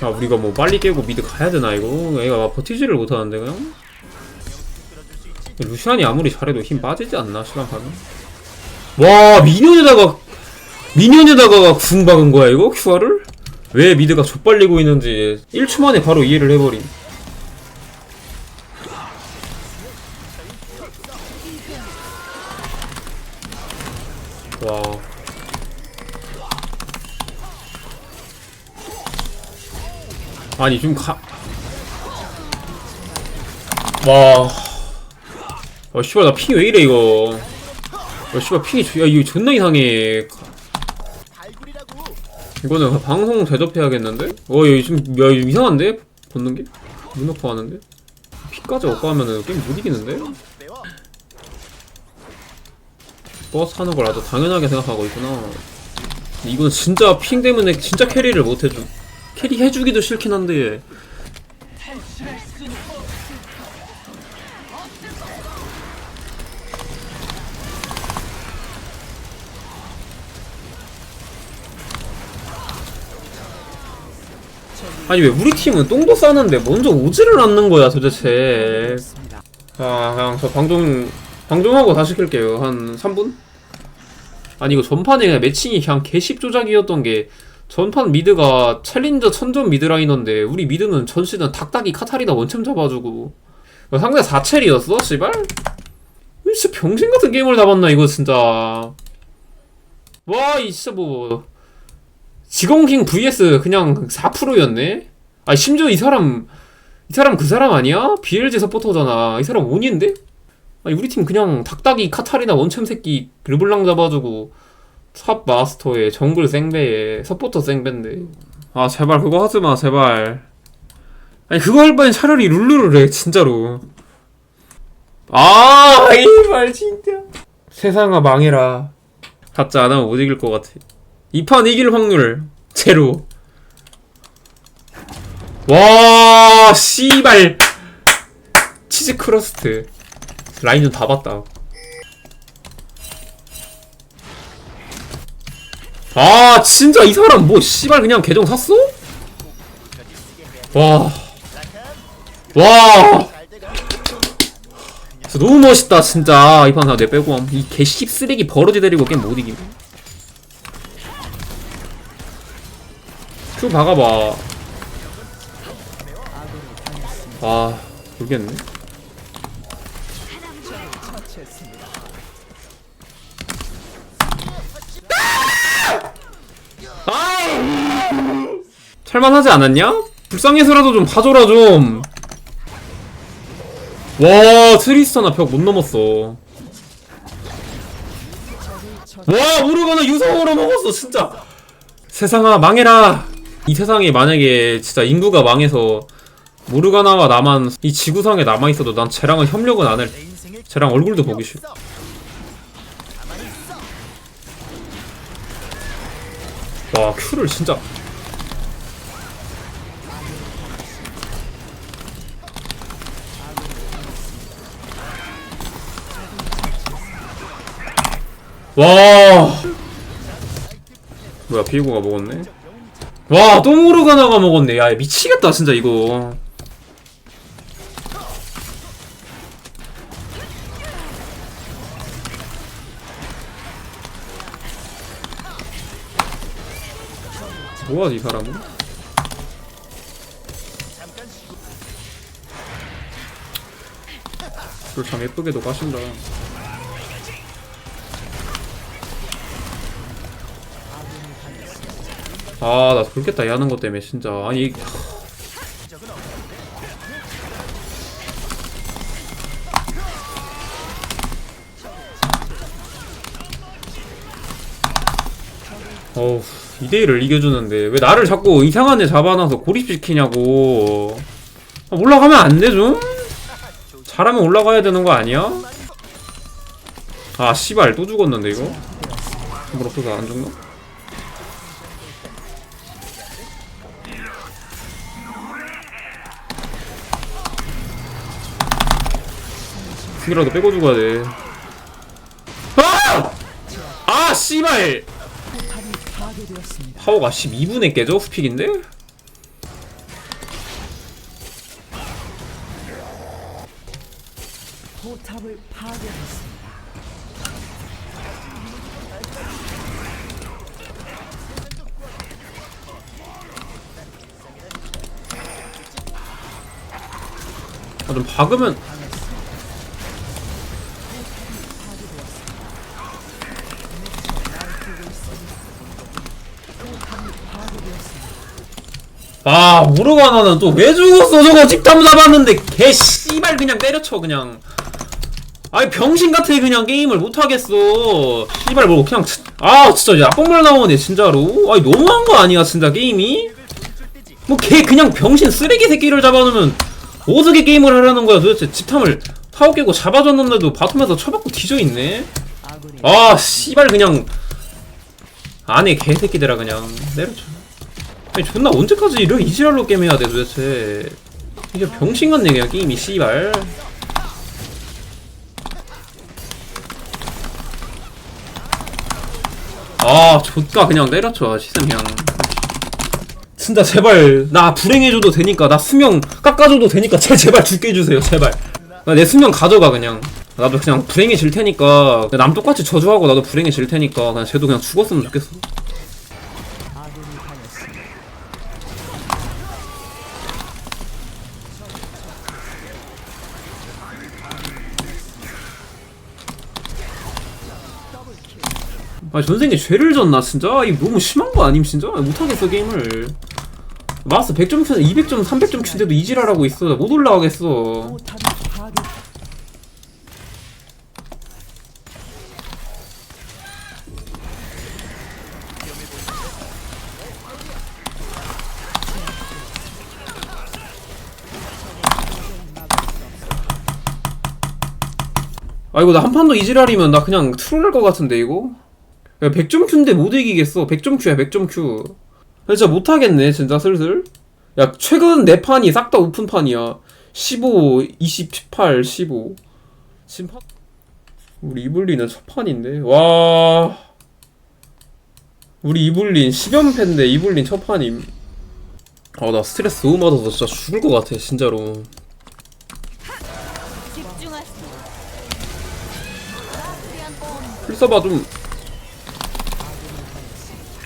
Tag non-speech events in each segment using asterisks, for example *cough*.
아 우리가 뭐 빨리 깨고 미드 가야 되나 이거? 얘가 막 버티지를 못하는데 그냥? 루시안이 아무리 잘해도 힘 빠지지 않나 시간 가면? 와 미니언에다가 미니언에다가 궁 박은 거야 이거 큐아를? 왜 미드가 좆발리고 있는지 1초 만에 바로 이해를 해버린. 아니 좀 가. 와. 아 씨발 나 핑이 왜 이래 이거. 야 씨발 핑이 조- 야 이거 존나 이상해. 이거는 방송 대접해야겠는데? 어 여기 좀, 야, 이거 이상한데? 벗는 게? 문 넣고 하는데? 피까지 얻고 하면은 게임 못 이기는데? 버스 하는 걸 아주 당연하게 생각하고 있구나. 이건 진짜 핑 때문에 진짜 캐리를 못 해줘. 캐리 해주기도 싫긴 한데. 아니 왜 우리 팀은 똥도 싸는데 먼저 오지를 않는 거야 도대체 아 그냥 저 방종 방종하고 다 시 킬게요 한 3분? 아니 이거 전판에 매칭이 그냥 개십 조작이었던 게 전판 미드가 챌린저 천전 미드 라이너인데 우리 미드는 전 시즌 닭닭이 카타리나 원챔 잡아주고 상대 4첼이었어? 씨발? 이 진짜 병신 같은 게임을 잡았나 이거 진짜 와 이 진짜 뭐 지공킹 vs 그냥 4%였네? 아 심지어 이 사람 이 사람 그 사람 아니야? BLG 서포터잖아 이 사람 온인데? 아니 우리 팀 그냥 닭닭이 카타리나 원챔 새끼 르블랑 잡아주고 탑 마스터에 정글 생배에 서포터 생배인데. 아 제발 그거 하지마 제발. 아니 그거 할 바엔 차라리 룰루를 해 진짜로. 아 이말 진짜. 세상아 망해라. 가짜 안 하면 못 이길 것 같아. 이 판 이길 확률 제로. 와 씨발. 치즈 크러스트. 라인전 다 봤다 아 진짜 이 사람 뭐 씨발 그냥 계정 샀어? 와 와. 진짜 너무 멋있다 진짜 이판 다내 빼고 함. 이 개씹 쓰레기 버러지 데리고 게임 못 이김 큐 박아봐 아 모르겠네 살만하지 않았냐? 불쌍해서라도 좀 봐줘라 좀. 와 트리스타나 벽 못 넘었어. 와 모르거나 유성으로 먹었어 진짜. 세상아 망해라. 이 세상에 만약에 진짜 인구가 망해서 모르가나와 나만 이 지구상에 남아 있어도 난 쟤랑은 협력은 안 할. 쟤랑 얼굴도 보기 싫어. 와 큐를 진짜. 와. 뭐야 비에고가 먹었네. 와, 또 모르가나가 먹었네. 야, 미치겠다, 진짜 이거. 뭐하지, 이 사람은? 그걸 참 예쁘게도 가신다. 아, 나 그렇겠다, 이 하는 것 때문에, 진짜. 아니, 이- 어우, 2대1을 이겨주는데, 왜 나를 자꾸 이상한 애 잡아놔서 고립시키냐고. 아, 올라가면 안 돼, 좀? 잘하면 올라가야 되는 거 아니야? 아, 씨발, 또 죽었는데, 이거? 물 없어서 안 죽나? 승이라도 빼고 죽어야 돼. 아! 아, 씨발! 파워가 12분에 깨져 스픽인데? 포탑을 파괴했습니다. 아, 좀 박으면 아 모르가나는 또 왜 죽었어? 저거 집탐 잡았는데 개 씨발 그냥 때려쳐 그냥. 아이 병신 같아 그냥 게임을 못하겠어. 씨발 뭐 그냥 치- 아 진짜 약봉말 나오네 진짜로. 아니 너무한 거 아니야 진짜 게임이? 뭐 걔 그냥 병신 쓰레기 새끼를 잡아놓으면 어떻게 게임을 하라는 거야? 도대체 집탐을 타워 깨고 잡아줬는데도 바텀에서 쳐받고 뒤져있네? 아 씨발 그냥. 안에 개새끼들아 그냥. 내려쳐 아니 존나 언제까지 이런 이지랄로 게임해야 돼 도대체. 이게 병신 같네 그냥 게임이 씨발. 아 좋다 그냥 내려쳐 시스템 그냥. 진짜 제발. 나 불행해줘도 되니까 나 수명 깎아줘도 되니까 *laughs* 제 제발 죽게 해주세요 제발. 나 내 수명 가져가 그냥. 나도 그냥 불행해질 테니까. 남 똑같이 저주하고 나도 불행해질 테니까. 그냥 쟤도 그냥 죽었으면 좋겠어 아군이 당했습니다. 아 전생에 죄를 졌나 진짜? 이거 너무 심한 거 아님 진짜? 못하겠어 게임을 마스 100점 큐 200점 300점 큐인데도 이지랄하고 있어 못 올라가겠어 포탑이 파괴. 아 이거 나 한판더 이지랄이면 나 그냥 트롤할 것 같은데 이거? 야 100점 큐인데 못 이기겠어. 100점 큐야 100점 큐. 야, 진짜 못하겠네 진짜 슬슬. 야 최근 4판이 싹 다 오픈판이야. 15, 20, 18, 15 심판 우리 이블리는 첫 판인데. 와. 우리 이블린 10연패인데 이블린 첫 판임. 아 나 스트레스 너무 받아서 진짜 죽을 것 같아 진짜로. 필서봐 좀.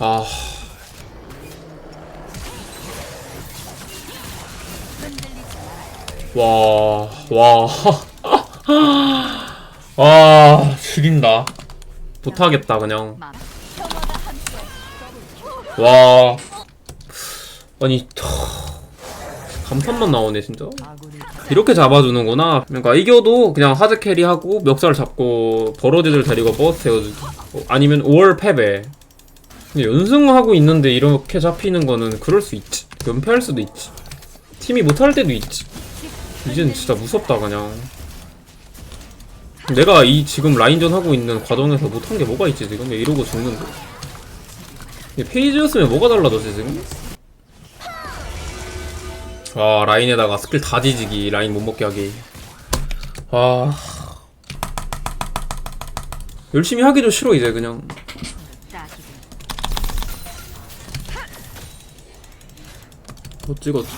아. 와, 와. *laughs* 아, 죽인다. 못하겠다, 그냥. 와. 아니, 터... 감탄만 나오네, 진짜. 이렇게 잡아주는구나. 그러니까 이겨도 그냥 하드 캐리하고 멱살 잡고 버러지들 데리고 버스 태워주기. 어, 아니면 5월 패배. 근데 연승하고 있는데 이렇게 잡히는 거는 그럴 수 있지. 연패할 수도 있지. 팀이 못할 때도 있지. 이젠 진짜 무섭다 그냥. 내가 이 지금 라인전 하고 있는 과정에서 못한 게 뭐가 있지 지금? 이러고 죽는데. 이게 페이지였으면 뭐가 달라졌지 지금? 아 라인에다가 스킬 다 뒤지기 라인 못 먹게 하기 아 열심히 하기도 싫어 이제 그냥 못 찍었지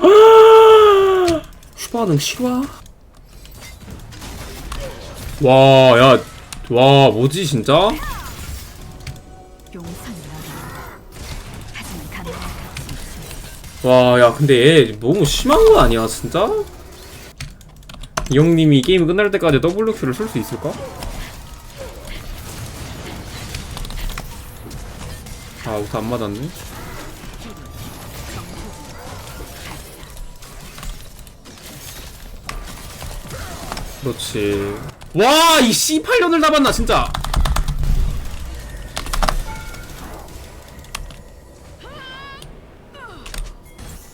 아 슈바능 실화 와 야 와 뭐지 진짜 와, 야, 근데 얘 너무 심한 거 아니야, 진짜? 이 형님이 게임 끝날 때까지 WQ를 쓸 수 있을까? 아, 우선 안 맞았네. 그렇지. 와, 이 C8년을 잡았나, 진짜!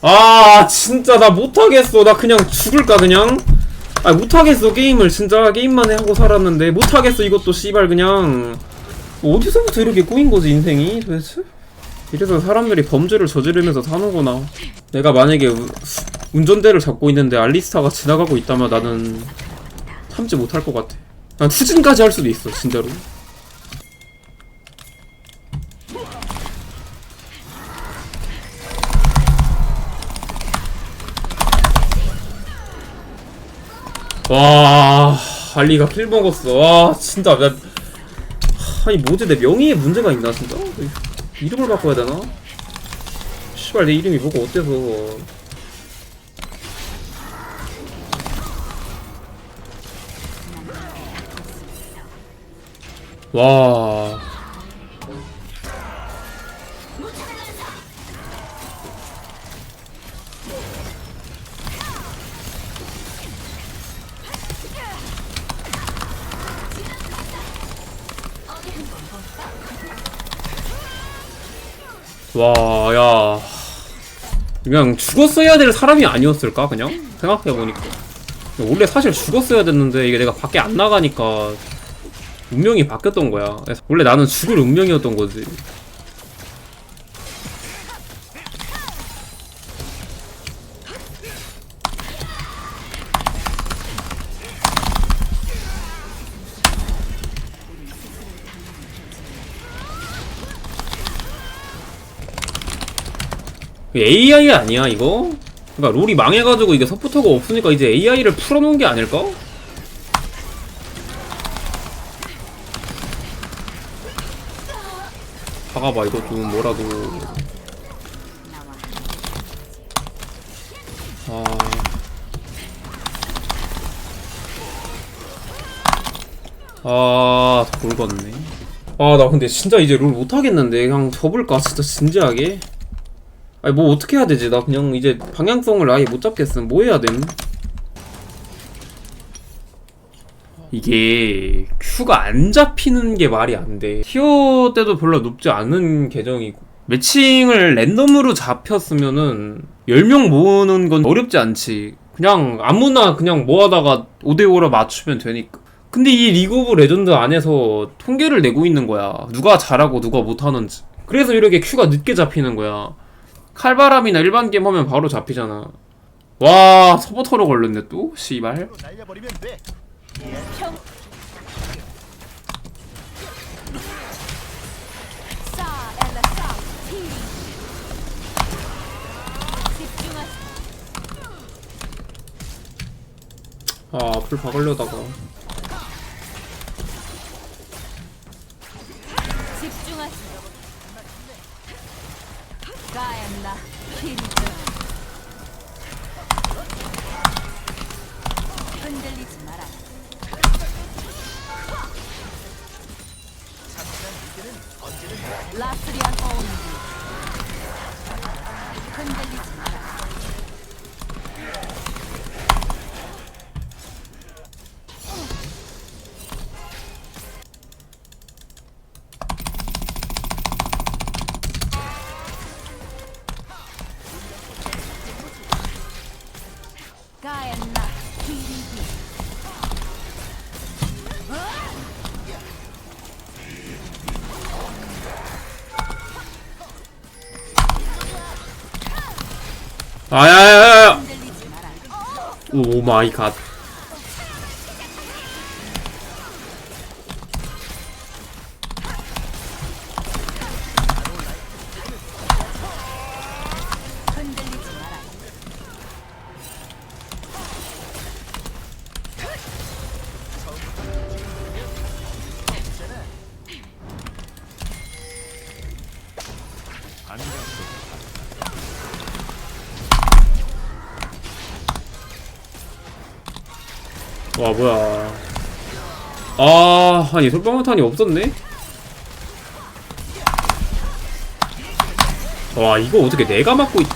아 진짜 나 못하겠어. 나 그냥 죽을까 그냥? 아 못하겠어 게임을. 진짜 게임만 하고 살았는데. 못하겠어 이것도 씨발 그냥. 어디서부터 이렇게 꼬인 거지 인생이? 도대체? 이래서 사람들이 범죄를 저지르면서 사는구나. 내가 만약에 우- 운전대를 잡고 있는데 알리스타가 지나가고 있다면 나는 참지 못할 것 같아. 난 후진까지 할 수도 있어 진짜로. 와 알리가 킬 먹었어. 와 진짜 나 아니 뭐지? 내 명의에 문제가 있나 진짜? 이름을 바꿔야 되나? 씨발 내 이름이 뭐고, 어때서. 와 와, 야. 그냥 죽었어야 될 사람이 아니었을까, 그냥? 생각해보니까. 원래 사실 죽었어야 됐는데, 이게 내가 밖에 안 나가니까, 운명이 바뀌었던 거야. 원래 나는 죽을 운명이었던 거지. AI 아니야, 이거? 그니까 롤이 망해가지고 이게 서포터가 없으니까 이제 AI를 풀어놓은 게 아닐까? 박아봐 이거 좀 뭐라도. 아... 아... 다 굵었네. 아 나 근데 진짜 이제 롤 못하겠는데. 그냥 접을까? 진짜 진지하게? 아니 뭐 어떻게 해야 되지? 나 그냥 이제 방향성을 아예 못 잡겠음. 뭐 해야 됨 이게 큐가 안 잡히는 게 말이 안 돼. 티어 때도 별로 높지 않은 계정이고 매칭을 랜덤으로 잡혔으면은 10명 모으는 건 어렵지 않지. 그냥 아무나 그냥 모아다가 5대5로 맞추면 되니까. 근데 이 리그 오브 레전드 안에서 통계를 내고 있는 거야. 누가 잘하고 누가 못하는지. 그래서 이렇게 큐가 늦게 잡히는 거야. 칼바람이나 일반 게임 하면 바로 잡히잖아. 와, 서버터로 걸렸네 또? 씨발. 아, 앞을 박으려다가. 집중하세요. 가엔나 히 마라. 오 마이 갓. 와 뭐야. 아 아니 솔방울탄이 없었네? 와 이거 어떻게 내가 맞고 있...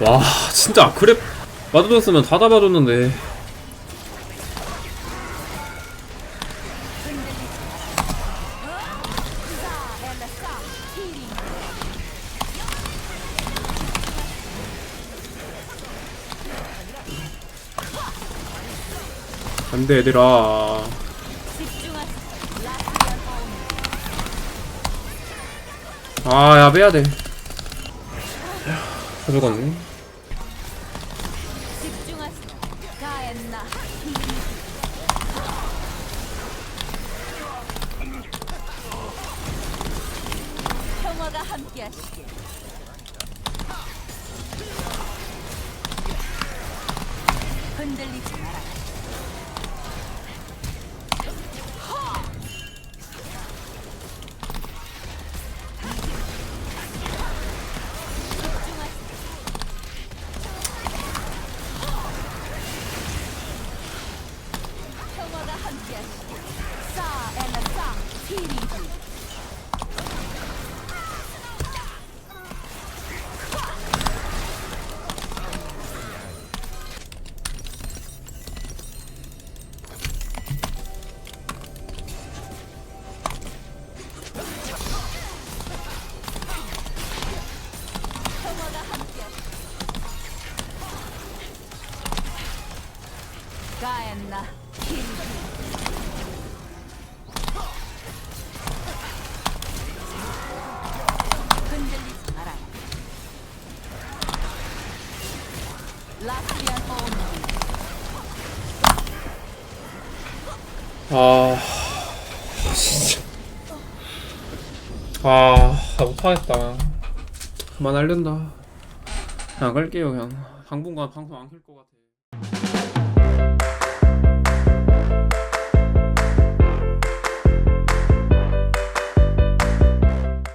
와 진짜 그래 맞아줬으면 다 잡아줬는데 안돼 얘들아. 아야 빼야돼 히리. 평화가 함께하시길. 흔들리지 싸 아 진짜. 아나 못하겠다. 그만 알련다. 그냥 갈게요 그냥. 당분간 방송 안 켤 것 같아